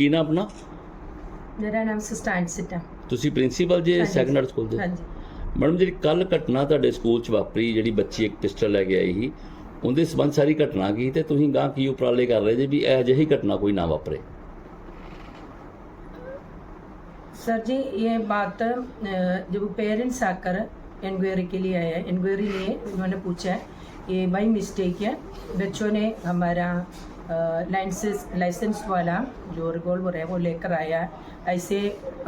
ਕੀ ਨਾ ਆਪਣਾ ਮੇਰਾ ਨਾਮ ਸਸਟੈਂਡ ਸਿਟ ਹੈ ਤੁਸੀਂ ਪ੍ਰਿੰਸੀਪਲ ਜੀ ਸੈਕੰਡਰ ਸਕੂਲ ਦੇ ਹਾਂਜੀ ਮੈਡਮ ਜਿਹੜੀ ਕੱਲ ਘਟਨਾ ਤੁਹਾਡੇ ਸਕੂਲ 'ਚ ਵਾਪਰੀ ਜਿਹੜੀ ਬੱਚੀ ਇੱਕ ਪਿਸਟਲ ਲੈ ਕੇ ਆਈ ਸੀ ਉਹਦੇ ਸਬੰਧ ਸਾਰੀ ਘਟਨਾ ਕੀ ਤੇ ਤੁਸੀਂ ਗਾਂ ਕੀ ਉਪਰਾਲੇ ਕਰ ਰਹੇ ਜੇ ਵੀ ਇਹ ਅਜਿਹੀ ਘਟਨਾ ਕੋਈ ਨਾ ਵਾਪਰੇ ਜੀ ਇਹ ਬਾਤ बात ਪੇਰੈਂਟਸ पेरेंट्स आकर ਇਨਕੁਆਇਰੀ ਕੇ ਲਈ आया ਇਨਕੁਆਇਰੀ लिए उन्होंने ਪੁੱਛਿਆ है ਇਹ ਬਾਈ ਮਿਸਟੇਕ ਹੈ ਬੱਚੋ ਨੇ ਹਮਾਰਾ लाइसेंस लाइसेंस वाला जो रिवॉल्वर है वो लेकर आया ऐसे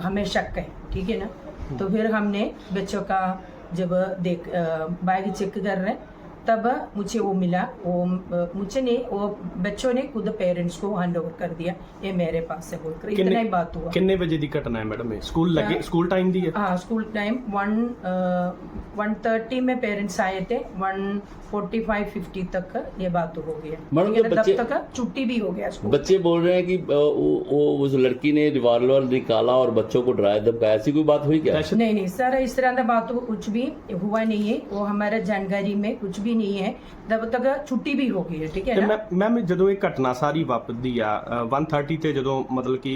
हमें शक है ठीक है ना हम्म। तो फिर हमने बच्चों का जब देख बैग चेक कर रहे तब मुझे वो मिला वो मुझे नहीं वो बच्चों ने खुद पेरेंट्स को हैंड ओवर कर दिया ये मेरे पास से बोलकर इतना ही बात हुआ कितने बजे की घटना है मैडम स्कूल लगे स्कूल टाइम दी है हाँ school time one one thirty में पेरेंट्स आए थे वन 45 50 तक ये बात हो गई है मैडम जो बच्चे तक छुट्टी भी हो गया स्कूल बच्चे बोल रहे हैं कि वो उस लड़की ने रिवाल्वर निकाला और बच्चों को डराया धमकाया ऐसी कोई बात हुई क्या नहीं नहीं सर इस तरह का बात कुछ भी हुआ नहीं है वो हमारा जानकारी में कुछ भी नहीं ਹੈ ਜਦ ਤੱਕ ਛੁੱਟੀ ਵੀ ਹੋ ਗਈ ਹੈ ਠੀਕ ਹੈ ਨਾ ਮੈਮ ਜਦੋਂ ਇਹ ਘਟਨਾ ਸਾਰੀ ਵਾਪਰਦੀ ਆ 1:30 ਤੇ ਜਦੋਂ ਮਤਲਬ ਕਿ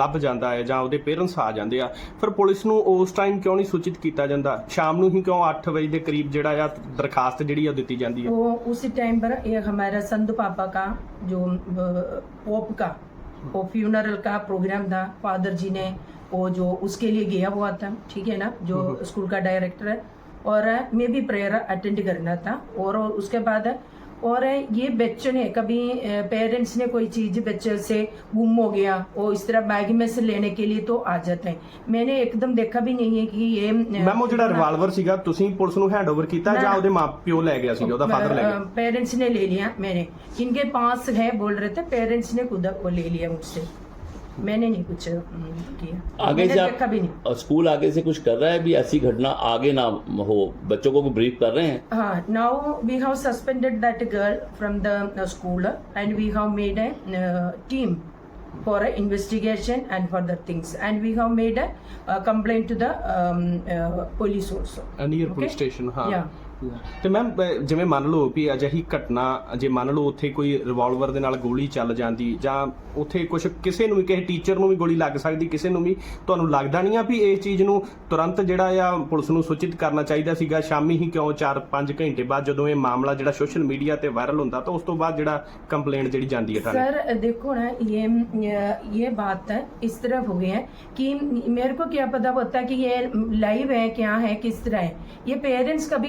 ਲੱਭ ਜਾਂਦਾ ਹੈ ਜਾਂ ਉਹਦੇ ਪੇਰੈਂਟਸ ਆ ਜਾਂਦੇ ਆ ਫਿਰ ਪੁਲਿਸ ਨੂੰ ਉਸ ਟਾਈਮ ਕਿਉਂ ਨਹੀਂ ਸੂਚਿਤ ਕੀਤਾ ਜਾਂਦਾ ਸ਼ਾਮ ਨੂੰ ਹੀ ਕਿਉਂ 8 ਵਜੇ ਦੇ ਕਰੀਬ ਜਿਹੜਾ ਆ ਦਰਖਾਸਤ ਜਿਹੜੀ ਆ दी जाती है वो उसी टाइम पर एक हमारा संधु पापा का जो पोप का वो फ्यूनरल का प्रोग्राम था फादर जी ने वो जो उसके लिए गया हुआ था ठीक है ना जो स्कूल का डायरेक्टर है और मैं भी प्रेयर अटेंड करना था और उसके बाद और ये बच्चों ने कभी पेरेंट्स ने कोई चीज़ बच्चे से गुम हो गया वो इस तरह बैग में से लेने के लिए तो आ जाते हैं मैंने एकदम देखा भी नहीं है कि ये मैम वो ਜਿਹੜਾ ਰਿਵਾਲਵਰ ਸੀਗਾ ਤੁਸੀਂ ਪੁਲਿਸ ਨੂੰ ਹੈਂਡਓਵਰ ਕੀਤਾ ਜਾਂ ਉਹਦੇ ਮਾਪਿਓ ਲੈ ਗਿਆ ਸੀ ਉਹਦਾ ਫਾਦਰ ਲੈ ਗਿਆ पेरेंट्स ने ले लिया मैंने इनके पास है बोल रहे थे पेरेंट्स ने खुद को ले लिया मुझसे मैंने नहीं कुछ किया आगे से देखा भी नहीं स्कूल आगे से कुछ कर रहा है भी ऐसी घटना आगे ना हो बच्चों को ब्रीफ कर रहे हैं हाँ now we have suspended that girl from the school and we have made a team for a investigation and for the things and we have made a complaint to the police also and near police station हां ਤੇ ma'am ਜਿਵੇਂ ਮੰਨ ਲਓ ਵੀ ਅਜਿਹੀ ਘਟਨਾ ਜੇ ਮੰਨ ਲਓ ਉੱਥੇ ਕੋਈ ਰਿਵਾਲਵਰ ਦੇ ਨਾਲ ਗੋਲੀ ਚੱਲ ਜਾਂਦੀ ਜਾਂ ਉੱਥੇ ਕੁਝ ਕਿਸੇ ਨੂੰ ਵੀ ਕਿਸੇ ਟੀਚਰ ਨੂੰ ਵੀ ਗੋਲੀ ਲੱਗ ਸਕਦੀ ਕਿਸੇ ਨੂੰ ਵੀ ਤੁਹਾਨੂੰ ਲੱਗਦਾ ਨਹੀਂ ਆ ਵੀ ਇਸ ਚੀਜ਼ ਨੂੰ ਤੁਰੰਤ ਜਿਹੜਾ ਆ ਪੁਲਿਸ ਨੂੰ ਸੂਚਿਤ ਕਰਨਾ ਚਾਹੀਦਾ ਸੀਗਾ ਸ਼ਾਮੀ ਹੀ ਕਿਉਂ 4-5 ਘੰਟੇ ਬਾਅਦ ਜਦੋਂ ਇਹ ਮਾਮਲਾ ਜਿਹੜਾ ਸੋਸ਼ਲ ਮੀਡੀਆ ਤੇ ਵਾਇਰਲ ਹੁੰਦਾ ਤਾਂ ਉਸ ਤੋਂ ਬਾਅਦ ਜਿਹੜਾ ਕੰਪਲੇਂਟ ਜਿਹੜੀ ਜਾਂਦੀ ਹੈ ਤੁਹਾਨੂੰ ਸਰ ਦੇਖੋ ਨਾ ਇਹ ਇਹ ਬਾਤ ਹੈ ਇਸ ਤਰ੍ਹਾਂ ਹੋ ਗਿਆ ਹੈ ਕਿ ਮੇਰੇ ਕੋ क्या ਪਤਾ होता ਕਿ ਇਹ ਲਾਈਵ ਹੈ है क्या है किस तरह है ये पेरेंट्स कभी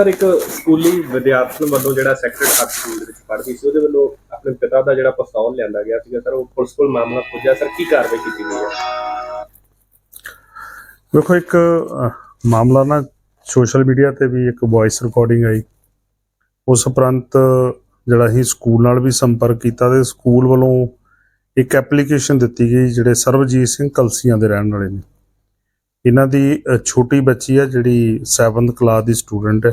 ਸਰ ਇੱਕ ਸਕੂਲੀ ਵਿਦਿਆਰਥਣ ਵੱਲੋਂ ਜਿਹੜਾ ਸੈਕਟਰ ਹਾਰਟ ਸਕੂਲ ਦੇ ਵਿੱਚ ਪੜ੍ਹਦੀ ਸੀ ਉਹਦੇ ਵੱਲੋਂ ਆਪਣੇ ਪਿਤਾ ਦਾ ਜਿਹੜਾ ਪਸਾਉਣ ਲਿਆਂਦਾ ਗਿਆ ਸੀਗਾ ਸਰ ਉਹ ਪੁਲਿਸ ਕੋਲ ਮਾਮਲਾ ਪੁੱਜਿਆ ਸਰ ਕੀ ਕਾਰਵਾਈ ਕੀਤੀ ਗਈ ਹੈ ਵੇਖੋ ਇੱਕ ਮਾਮਲਾ ਨਾ ਸੋਸ਼ਲ ਮੀਡੀਆ ਤੇ ਵੀ ਇੱਕ ਵੌਇਸ ਰਿਕਾਰਡਿੰਗ ਆਈ ਉਸ ਉਪਰੰਤ ਜਿਹੜਾ ਹੀ ਸਕੂਲ ਨਾਲ ਵੀ ਸੰਪਰਕ ਕੀਤਾ ਤੇ ਸਕੂਲ ਵੱਲੋਂ ਇੱਕ ਐਪਲੀਕੇਸ਼ਨ ਦਿੱਤੀ ਗਈ ਜਿਹੜੇ ਸਰਵਜੀਤ ਸਿੰਘ ਕਲਸੀਆਂ ਦੇ ਰਹਿਣ ਵਾਲੇ ਨੇ ਇਹਨਾਂ ਦੀ ਛੋਟੀ ਬੱਚੀ ਆ ਜਿਹੜੀ 7th ਕਲਾਸ ਦੀ ਸਟੂਡੈਂਟ ਹੈ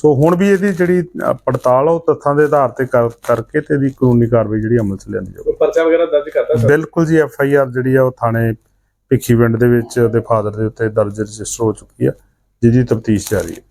ਸੋ ਹੁਣ ਵੀ ਇਹਦੀ ਜਿਹੜੀ ਪੜਤਾਲ ਉਹ ਤੱਥਾਂ ਦੇ ਆਧਾਰ ਤੇ ਕਰਕੇ ਤੇ ਇਹਦੀ ਕਾਨੂੰਨੀ ਕਾਰਵਾਈ ਜਿਹੜੀ ਅਮਲ 'ਚ ਲਿਆਂਦੀ ਜਾਵੇ ਪਰਚਾ ਵਗੈਰਾ ਦਰਜ ਕਰਤਾ ਸਰ ਬਿਲਕੁਲ ਜੀ ਐਫ ਆਈ ਆਰ ਜਿਹੜੀ ਆ ਉਹ ਥਾਣੇ ਪਿੱਖੀ ਪਿੰਡ ਦੇ ਵਿੱਚ ਉਹਦੇ ਫਾਦਰ ਦੇ ਉੱਤੇ ਦਰਜ ਰਜਿਸਟਰ ਹੋ ਚੁੱਕੀ ਆ ਜਿਹਦੀ ਤਫਤੀਸ਼ ਜਾਰੀ ਹੈ